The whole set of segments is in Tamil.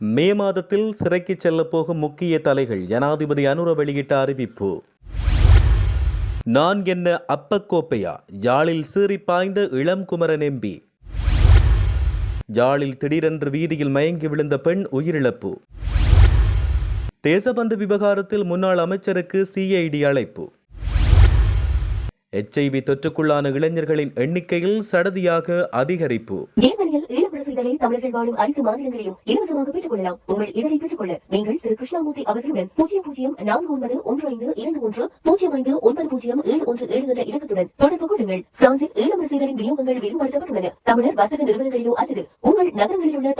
மே மாதத்தில் சிறைக்கு செல்லப் போகும் முக்கிய தலைகள் ஜனாதிபதி அனுர வெளியிட்ட அறிவிப்பு. நான் என்ன அப்பக்கோப்பையா? யாழில் சீறி பாய்ந்த இளம் குமரன் எம்பி யாழில் திடீரென்று வீதியில் மயங்கி விழுந்த பெண் உயிரிழப்பு. தேசபந்து விவகாரத்தில் முன்னாள் அமைச்சருக்கு சிஐடி அழைப்பு. எச்ஐவி தொற்றுக்குள்ளான இளைஞர்களின் எண்ணிக்கையில் சடதியாக அதிகரிப்பு. தமிழர்கள் வாழும் அனைத்து இலவசமாக பெற்றுக் கொள்ளலாம் உங்கள் நீங்கள் திரு. கிருஷ்ணாமூர்த்தி அவர்களுடன் பூஜ்ஜியம் பூஜ்ஜியம் நான்கு ஒன்பது ஒன்று ஐந்து இரண்டு ஒன்று பூஜ்ஜியம் ஐந்து ஒன்பது பூஜ்ஜியம் ஏழு ஒன்று ஏழு என்ற இலக்கத்துடன் தொடர்பு கொள்ளுங்கள். பிரான்சில் ஈழப்பட விநியோகங்கள் விரிவுபடுத்தப்பட்டுள்ளன தமிழர் வர்த்தக நிறுவனங்களிலோ அல்லது உங்கள் நகரங்களில் உள்ள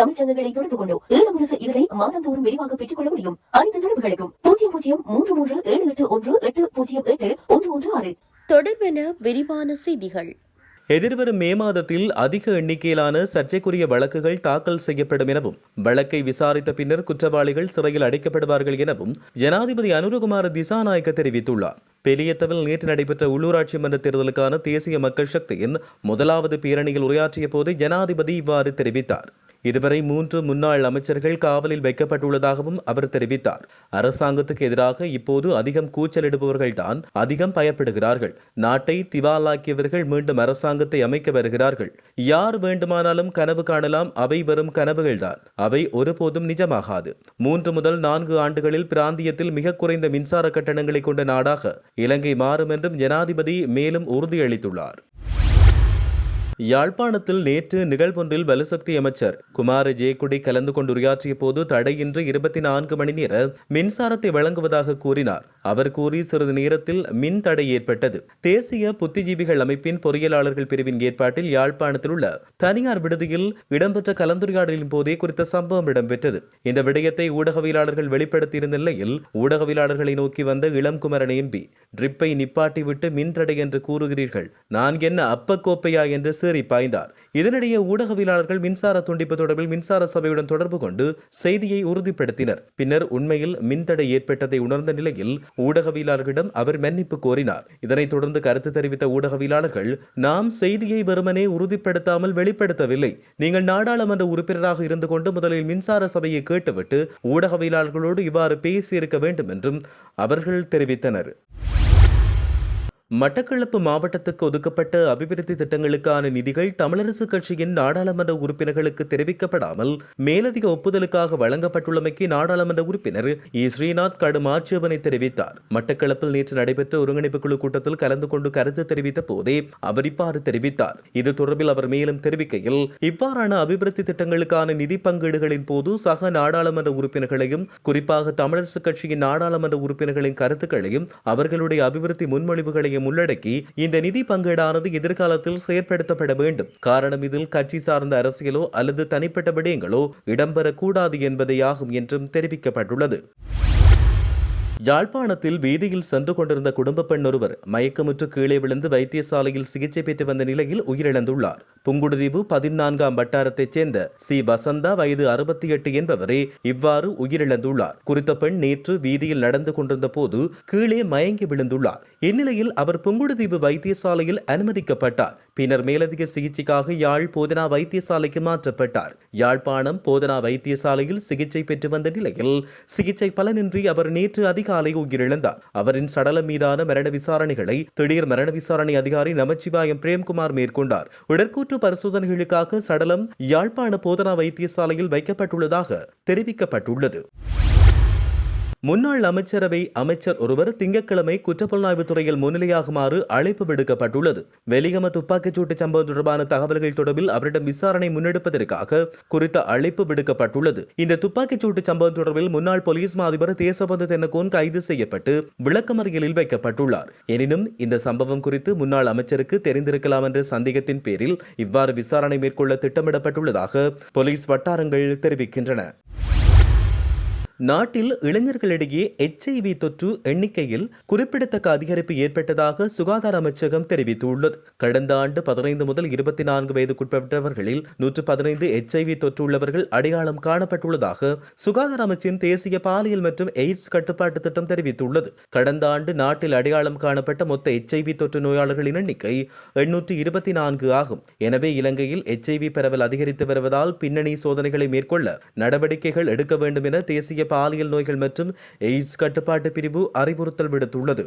தொடர்பு கொண்டோ ஈழமுரசு இதழை மாதந்தோறும் விரிவாக பெற்றுக் கொள்ள முடியும். அனைத்து தொடர்புகளுக்கும் பூஜ்ஜியம் பூஜ்ஜியம் மூன்று மூன்று ஏழு எட்டு ஒன்று எட்டு பூஜ்ஜியம் எட்டு ஒன்று ஒன்று ஆறு. தொடர்பென விரிவான செய்திகள். எதிர்வரும் மே மாதத்தில் அதிக எண்ணிக்கையிலான சர்ச்சைக்குரிய வழக்குகள் தாக்கல் செய்யப்படும் எனவும் வழக்கை விசாரித்த பின்னர் குற்றவாளிகள் சிறையில் அடைக்கப்படுவார்கள் எனவும் ஜனாதிபதி அனுரகுமார திசாநாயக்க தெரிவித்துள்ளார். பெலியத்தவில் நேற்று நடைபெற்ற உள்ளூராட்சி மன்ற தேர்தலுக்கான தேசிய மக்கள் சக்தியின் முதலாவது பேரணியில் உரையாற்றிய போது ஜனாதிபதி இவ்வாறு தெரிவித்தார். இதுவரை மூன்று முன்னாள் அமைச்சர்கள் காவலில் வைக்கப்பட்டுள்ளதாகவும் அவர் தெரிவித்தார். அரசாங்கத்துக்கு எதிராக இப்போது அதிகம் கூச்சலிடுபவர்கள்தான் அதிகம் பயப்படுகிறார்கள். நாட்டை திவாலாக்கியவர்கள் மீண்டும் அரசாங்கத்தை அமைக்க வருகிறார்கள். யார் வேண்டுமானாலும் கனவு காணலாம். அவை வரும் கனவுகள்தான். அவை ஒருபோதும் நிஜமாகாது. மூன்று முதல் நான்கு ஆண்டுகளில் பிராந்தியத்தில் மிக குறைந்த மின்சார கட்டணங்களை கொண்ட நாடாக இலங்கை மாறும் என்றும் ஜனாதிபதி மேலும் உறுதியளித்துள்ளார். யாழ்ப்பாணத்தில் நேற்று நிகழ்வொன்றில் வலுசக்தி அமைச்சர் குமார ஜெயக்குடி கலந்து கொண்டு உரையாற்றிய போது தடையின்றி இருபத்தி நான்கு மணி நேர மின்சாரத்தை வழங்குவதாக கூறினார். அவர் கூறி சிறிது நேரத்தில் மின் தடை ஏற்பட்டது. தேசிய புத்திஜீவிகள் அமைப்பின் பொறியியலாளர்கள் பிரிவின் ஏற்பாட்டில் யாழ்ப்பாணத்தில் உள்ள தனியார் விடுதியில் இடம்பெற்ற கலந்துரையாடலின் போதே குறித்த சம்பவம் இடம்பெற்றது. இந்த விடயத்தை ஊடகவியலாளர்கள் வெளிப்படுத்தியிருந்த நிலையில் ஊடகவியலாளர்களை நோக்கி வந்த இளம் குமரன் எம்பி ட்ரிப்பை நிப்பாட்டிவிட்டு மின் தடை என்று கூறுகிறீர்கள். நான் என்ன அப்பக்கோப்பையா? என்று சீறி பாய்ந்தார். இதனிடையே ஊடகவியலாளர்கள் மின்சார துண்டிப்பு தொடர்பில் மின்சார சபையுடன் தொடர்பு கொண்டு செய்தியை உறுதிப்படுத்தினர். பின்னர் உண்மையில் மின்தடை ஏற்பட்டதை உணர்ந்த நிலையில் ஊடகவியலாளர்களிடம் அவர் மன்னிப்பு கோரினார். இதனைத் தொடர்ந்து கருத்து தெரிவித்த ஊடகவியலாளர்கள் நாம் செய்தியை வெறுமனே உறுதிப்படுத்தாமல் வெளிப்படுத்தவில்லை. நீங்கள் நாடாளுமன்ற உறுப்பினராக இருந்து கொண்டு முதலில் மின்சார சபையை கேட்டுவிட்டு ஊடகவியலாளர்களோடு இவ்வாறு பேசியிருக்க வேண்டும் என்றும் அவர்கள் தெரிவித்தனர். மட்டக்களப்பு மாவட்டத்துக்கு ஒதுக்கப்பட்ட அபிவிருத்தி திட்டங்களுக்கான நிதிகள் தமிழரசு கட்சியின் நாடாளுமன்ற உறுப்பினர்களுக்கு தெரிவிக்கப்படாமல் மேலதிக ஒப்புதலுக்காக வழங்கப்பட்டுள்ளமைக்கு நாடாளுமன்ற உறுப்பினர் இ. ஸ்ரீநாத் கடும் ஆட்சேபனை தெரிவித்தார். மட்டக்களப்பில் நேற்று நடைபெற்ற ஒருங்கிணைப்பு குழு கூட்டத்தில் கலந்து கொண்டு கருத்து தெரிவித்த போதே அவர் இவ்வாறு தெரிவித்தார். இது தொடர்பில் அவர் மேலும் தெரிவிக்கையில் இவ்வாறான அபிவிருத்தி திட்டங்களுக்கான நிதி பங்கீடுகளின் போது சக நாடாளுமன்ற உறுப்பினர்களையும் குறிப்பாக தமிழரசு கட்சியின் நாடாளுமன்ற உறுப்பினர்களின் கருத்துக்களையும் அவர்களுடைய அபிவிருத்தி முன்மொழிவுகளையும் உள்ளடக்கி இந்த நிதி பங்கீடானது எதிர்காலத்தில் செயற்படுத்தப்பட வேண்டும். காரணம் இதில் கட்சி சார்ந்த அரசியலோ அல்லது தனிப்பட்ட விடயங்களோ இடம்பெறக்கூடாது என்பதேயாகும் என்றும் தெரிவிக்கப்பட்டுள்ளது. யாழ்ப்பாணத்தில் வீதியில் சென்று கொண்டிருந்த குடும்ப பெண் ஒருவர் மயக்கமுற்று கீழே விழுந்து வைத்தியசாலையில் சிகிச்சை பெற்று வந்த நிலையில் உயிரிழந்துள்ளார். புங்குடுதீவு பதினான்காம் வட்டாரத்தைச் சேர்ந்த சி. வசந்தா வயது அறுபத்தி எட்டு என்பவரே இவ்வாறு உயிரிழந்துள்ளார். குறித்த பெண் நேற்று வீதியில் நடந்து கொண்டிருந்த போது கீழே மயங்கி விழுந்துள்ளார். இந்நிலையில் அவர் புங்குடுதீவு வைத்தியசாலையில் அனுமதிக்கப்பட்டார். பின்னர் மேலதிக சிகிச்சைக்காக யாழ் போதனா வைத்தியசாலைக்கு மாற்றப்பட்டார். யாழ்ப்பாணம் போதனா வைத்தியசாலையில் சிகிச்சை பெற்று வந்த நிலையில் சிகிச்சை பலனின்றி அவர் நேற்று அதிகாலை உயிரிழந்தார். அவரின் சடலம் மீதான மரண விசாரணைகளை திடீர் மரண விசாரணை அதிகாரி நமச்சிவாயம் பிரேம்குமார் மேற்கொண்டார். உடற்கூற்று பரிசோதனைகளுக்காக சடலம் யாழ்ப்பாண போதனா வைத்தியசாலையில் வைக்கப்பட்டுள்ளதாக தெரிவிக்கப்பட்டுள்ளது. முன்னாள் அமைச்சரவை அமைச்சர் ஒருவர் திங்கட்கிழமை குற்றப்புலனாய்வு துறையில் முன்னிலையாகுமாறு அழைப்பு விடுக்கப்பட்டுள்ளது. வெலிகம துப்பாக்கிச்சூட்டு சம்பவம் தொடர்பான தகவல்கள் தொடர்பில் அவரிடம் விசாரணை முன்னெடுப்பதற்காக குறித்த அழைப்பு விடுக்கப்பட்டுள்ளது. இந்த துப்பாக்கிச்சூட்டு சம்பவம் தொடர்பில் முன்னாள் போலீஸ் மா அதிபர் தேசபந்து தென்னகோன் கைது செய்யப்பட்டு விளக்கமறியலில் வைக்கப்பட்டுள்ளார். எனினும் இந்த சம்பவம் குறித்து முன்னாள் அமைச்சருக்கு தெரிந்திருக்கலாம் என்ற சந்தேகத்தின் பேரில் இவ்வாறு விசாரணை மேற்கொள்ள திட்டமிடப்பட்டுள்ளதாக போலீஸ் வட்டாரங்கள் தெரிவிக்கின்றன. நாட்டில் இளைஞர்களிடையே எச்ஐவி தொற்று எண்ணிக்கையில் குறிப்பிடத்தக்க அதிகரிப்பு ஏற்பட்டதாக சுகாதார அமைச்சகம் தெரிவித்துள்ளது. கடந்த ஆண்டு பதினைந்து முதல் இருபத்தி நான்கு வயதுக்குட்பட்டவர்களில் நூற்று பதினைந்து எச்ஐவி தொற்றுள்ளவர்கள் அடையாளம் காணப்பட்டுள்ளதாக சுகாதார அமைச்சின் தேசிய பாலியல் மற்றும் எய்ட்ஸ் கட்டுப்பாட்டு திட்டம் தெரிவித்துள்ளது. கடந்த ஆண்டு நாட்டில் அடையாளம் காணப்பட்ட மொத்த எச்ஐவி தொற்று நோயாளர்களின் எண்ணிக்கை எண்ணூற்று இருபத்தி நான்கு ஆகும். எனவே இலங்கையில் எச்ஐவி பரவல் அதிகரித்து வருவதால் பின்னணி சோதனைகளை மேற்கொள்ள நடவடிக்கைகள் எடுக்க வேண்டும் என தேசிய பாலியல் நோய்கள் மற்றும் எய்ட்ஸ் கட்டுப்பாட்டு பிரிவு அறிவுறுத்தல் விடுத்துள்ளது